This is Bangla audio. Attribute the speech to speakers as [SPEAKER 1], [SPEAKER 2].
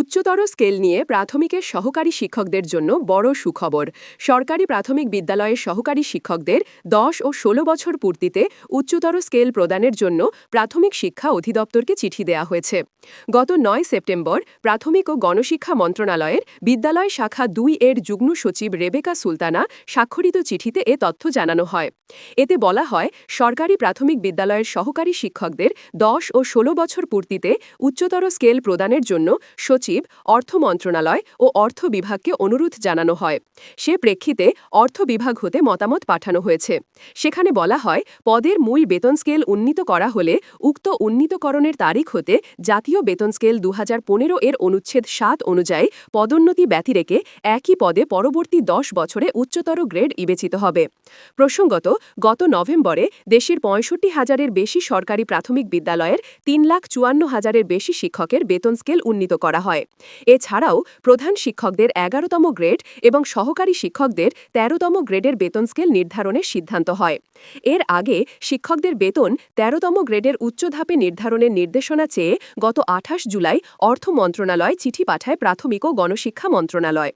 [SPEAKER 1] উচ্চতর স্কেল নিয়ে প্রাথমিকের সহকারী শিক্ষকদের জন্য বড় সুখবর। সরকারি প্রাথমিক বিদ্যালয়ের সহকারী শিক্ষকদের দশ ও ১৬ বছর পূর্তিতে উচ্চতর স্কেল প্রদানের জন্য প্রাথমিক শিক্ষা অধিদপ্তরকে চিঠি দেয়া হয়েছে। গত নয় সেপ্টেম্বর প্রাথমিক ও গণশিক্ষা মন্ত্রণালয়ের বিদ্যালয় শাখা দুই এর যুগ্ম সচিব রেবেকা সুলতানা স্বাক্ষরিত চিঠিতে এ তথ্য জানানো হয়। এতে বলা হয়, সরকারি প্রাথমিক বিদ্যালয়ের সহকারী শিক্ষকদের দশ ও ১৬ বছর পূর্তিতে উচ্চতর স্কেল প্রদানের জন্য সচিব, অর্থ মন্ত্রণালয় ও অর্থ বিভাগকে অনুরোধ জানানো হয়। সে প্রেক্ষিতে অর্থ বিভাগ হতে মতামত পাঠানো হয়েছে। সেখানে বলা হয়, পদের মূল বেতন স্কেল উন্নীত করা হলে উক্ত উন্নীতকরণের তারিখ হতে জাতীয় বেতন স্কেল দু হাজার পনেরো এর অনুচ্ছেদ সাত অনুযায়ী পদোন্নতি ব্যতিরেকে একই পদে পরবর্তী দশ বছরে উচ্চতর গ্রেড বিবেচিত হবে। প্রসঙ্গত গত নভেম্বরে দেশের পঁয়ষট্টি হাজারের বেশি সরকারি প্রাথমিক বিদ্যালয়ের তিন লাখ চুয়ান্ন হাজারের বেশি শিক্ষকের বেতন স্কেল উন্নীত করা হয়। এছাড়াও প্রধান শিক্ষকদের এগারোতম গ্রেড এবং সহকারী শিক্ষকদের তেরোতম গ্রেডের বেতন স্কেল নির্ধারণের সিদ্ধান্ত হয়। এর আগে শিক্ষকদের বেতন তেরোতম গ্রেডের উচ্চ ধাপে নির্ধারণের নির্দেশনা চেয়ে গত আঠাশ জুলাই অর্থ মন্ত্রণালয় চিঠি পাঠায় প্রাথমিক ও গণশিক্ষা মন্ত্রণালয়।